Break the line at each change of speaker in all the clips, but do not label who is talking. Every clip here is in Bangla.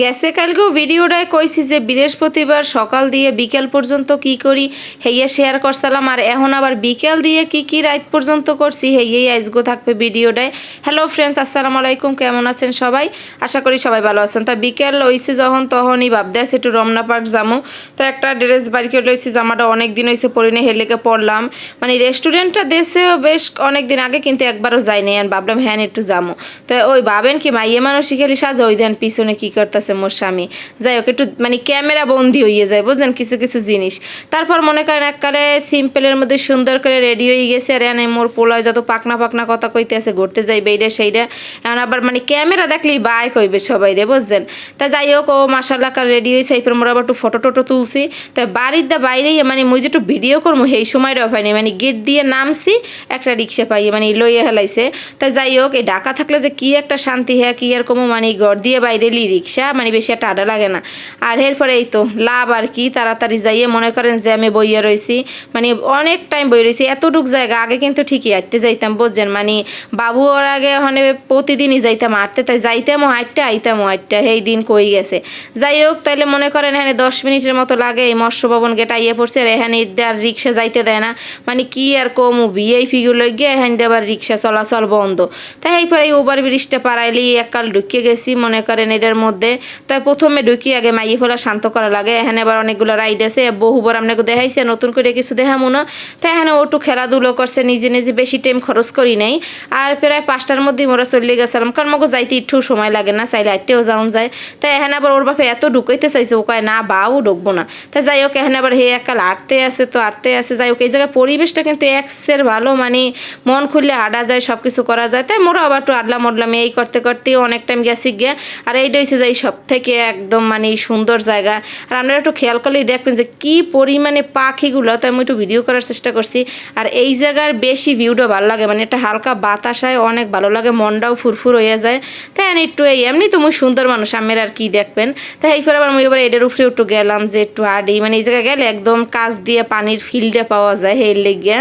গেছে কালকেও ভিডিওটায় কইছি যে বৃহস্পতিবার সকাল দিয়ে বিকেল পর্যন্ত কি করি, হেইয়া শেয়ার করছিলাম। আর এখন আবার বিকেল দিয়ে কি কি রাত পর্যন্ত করছি হেইয়াই আজগো থাকবে ভিডিওটায়। হ্যালো ফ্রেন্ডস আসসালামু আলাইকুম, কেমন আছেন সবাই? আশা করি সবাই ভালো আছেন। তা বিকেল হইছে যখন তখনই ভাবতে আছে একটু রমনা পার্ক যামু। তো একটা ড্রেস বাড়ি করে লইছি, জামাটা অনেক দিন হয়েছে পরিনে, হেলেকে পড়লাম মানে রেস্টুরেন্টটা দেশেও বেশ অনেক দিন আগে, কিন্তু একবারও যাইনি। ভাবলাম হ্যান একটু যামু। তো ওই ভাবেন কি, মাইয়ে মানুষ খালি সাজা ওই দেন, পিছনে কি করতেছে মোর স্বামী। যাই হোক, একটু মানে ক্যামেরা বন্দি হইয়ে যায়, বুঝলেন? কিছু কিছু জিনিস। তারপর মনে করেন এককালে সিম্পলের মধ্যে সুন্দর করে রেডি হয়ে গেছে, আর এনে মোর পোলায় যত পাকনা পাকনা কথা কইতে আছে ঘুরতে যাই বেইডা সেইটা এখন আবার মানে ক্যামেরা দেখলেই বাই কইবে সবাই রে বুঝছেন তা যাই হোক, ও মাসাল্লাহ কার রেডি হয়েছে এরপর মোর আবার একটু ফটো টোটো তুলছি। তা বাড়ির দা বাইরেই মানে মুই যে একটু ভিডিও করব সেই সময়টাও পাইনি মানে গেট দিয়ে নামছি, একটা রিক্সা পাই মানে লইয়া হেলাইছে। তা যাই হোক, এই ঢাকা থাকলে যে কি একটা শান্তি হ্যাঁ কি আর কমো মানে ঘর দিয়ে বাইরে লি রিক্সা মানে বেশি একটা আডা লাগে না। আর এরপরে এই তো লাভ আর কি, তাড়াতাড়ি যাইয়ে মনে করেন যে আমি বইয়া রয়েছি মানে অনেক টাইম বই রয়েছি এতটুক জায়গা, আগে কিন্তু ঠিকই হাঁটতে যাইতাম, বুঝছেন? মানে বাবু ওর আগে ওখানে প্রতিদিনই যাইতাম হাঁটতে, তাই যাইতামও হাঁটতে, আইতামও হাঁটতে সেই দিন কই গেছে। যাই হোক, তাইলে মনে করেন এখানে দশ মিনিটের মতো লাগে, এই মৎস্য ভবন গেট আইয়ে পড়ছে, আর এখানে আর রিক্সা যাইতে দেয় না। মানে কি আর কম ভিআইপিগুলো গিয়ে এখানে আবার রিক্সা চলাচল বন্ধ। তাই এই পরে ওভার ব্রিজটা পারাইলি এককাল ঢুকিয়ে গেছি, মনে করেন এটার মধ্যে। তাই প্রথমে ঢুকি আগে মাইয়ে ফেলা শান্ত করা লাগে। এখানে আবার অনেকগুলো রাইড আছে। বহুবার আপনাকে দেখাইছে নতুন করে কিছু দেখামো না। তাই এখানে ওটু খেলাধুলো করছে, নিজে নিজে বেশি টাইম খরচ করি নাই। আর প্রায় পাঁচটার মধ্যেই মোরা চলে গেছিলাম কারণ মগো যাইতে একটু সময় লাগে না, চাইলে আটটেও যাওয়া যায়। তাই এখানে আবার ওর বাপে এত ঢুকাইতে চাইছে, ও কয়, না, বাও, ঢুকবো না। তাই যাই হোক, এখানে আবার হে একাল আটতে আছে তো আটতে আছে। যাই হোক, এই জায়গায় পরিবেশটা কিন্তু এক্সের ভালো মানে মন খুললে হাঁটা যায় সব কিছু করা যায়। তাই মোরা আবার একটু আডলাম উডলাম এই করতে করতেই অনেক টাইম গেছি গিয়ে। আর এইটা হচ্ছে যাই সব থেকে একদম মানে সুন্দর জায়গা। আর আপনারা একটু খেয়াল করলেই দেখবেন যে কি পরিমাণে পাখিগুলো, তো আমি একটু ভিডিও করার চেষ্টা করছি। আর এই জায়গার বেশি ভিউটা ভালো লাগে মানে একটা হালকা বাতাসায় অনেক ভালো লাগে, মনটাও ফুরফুর হয়ে যায়। তাই আমি একটু এই, এমনি তো মুই সুন্দর মানুষ, আমের আর কি দেখবেন। তাই এইবার আবার মুই এবার এটার উপরে একটু গেলাম যে একটু আডি মানে এই জায়গায় গেলে একদম কাজ দিয়ে পানির ফিল্ডে পাওয়া যায় হের লেগে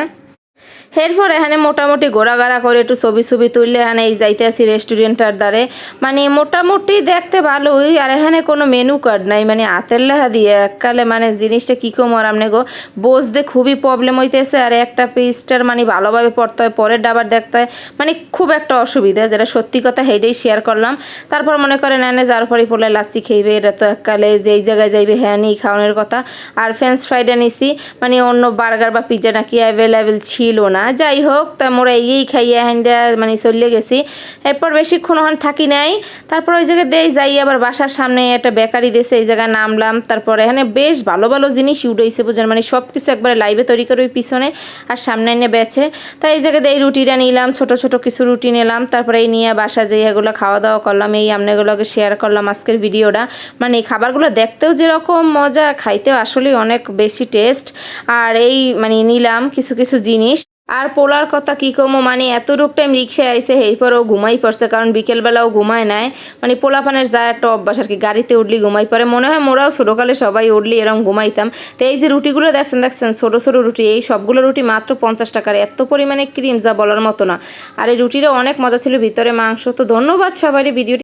এরপর এখানে মোটামুটি ঘোরাঘাড়া করে একটু ছবি ছবি তুললে এখানে এই যাইতে আসি রেস্টুরেন্টটার দ্বারে। মানে মোটামুটি দেখতে ভালোই, আর এখানে কোনো মেনু কার্ড নাই। মানে হাতের লেখা দিয়ে এককালে মানে জিনিসটা কী কম আমনে গো, বসতে খুবই প্রবলেম হইতেছে। আর একটা পিসটার মানে ভালোভাবে পড়তে হয়, পরের ডাবার দেখতে হয়। মানে খুব একটা অসুবিধা, যেটা সত্যি কথা হেডেই শেয়ার করলাম। তারপর মনে করেন এনে যার পরে পড়লে লাচ্ছি খেইবে, এটা তো এককালে যেই জায়গায় যাইবে হ্যাঁ নিই খাওয়ানোর কথা। আর ফ্রেঞ্চ ফ্রাইডে নিছি। মানে অন্য বার্গার বা পিৎজা নাকি অ্যাভেলেবেল ছিল না। যাই হোক তা মোরা এই খাইয়ে হাইন্দা মানে চলে গেছি। এরপর বেশিক্ষণ ওখানে থাকি নাই। তারপর ওই জায়গায় দেই যাই, আবার বাসার সামনে একটা বেকারি দেশে এই জায়গায় নামলাম। তারপর এখানে বেশ ভালো ভালো জিনিস উঠেছে বুঝলেন মানে সব কিছু একবারে লাইভে তৈরি করে ওই পিছনে আর সামনে এনে বেছে তাই এই জায়গায় এই রুটিটা নিলাম, ছোট ছোট কিছু রুটি নিলাম। তারপরে এই নিয়ে বাসা যেয়ে এগুলো খাওয়া দাওয়া করলাম, এই আমনেগুলোকে শেয়ার করলাম আজকের ভিডিওটা। মানে এই খাবারগুলো দেখতেও যেরকম মজা, খাইতেও আসলে অনেক বেশি টেস্ট আর এই মানে নিলাম কিছু কিছু জিনিস। আর পোলার কথা কী কমো? মানে এতটুক টাইম রিক্সায় আইসে এরপরও ঘুমাই পড়ছে, কারণ বিকেলবেলাও ঘুমায় নাই। মানে পোলাপানের যা একটা অভ্যাস আর কি, গাড়িতে উঠলি ঘুমাই পড়ে। মনে হয় মোরাও ছোটোকালে সবাই উঠলি এরকম ঘুমাইতাম। তো এই যে রুটিগুলো দেখছেন দেখছেন, ছোটো ছোটো রুটি, এই সবগুলো রুটি মাত্র পঞ্চাশ টাকার। এত পরিমাণে ক্রিম যা বলার মতো না। আর এই রুটিরও অনেক মজা ছিল ভিতরে মাংস। তো ধন্যবাদ সবারই ভিডিওটি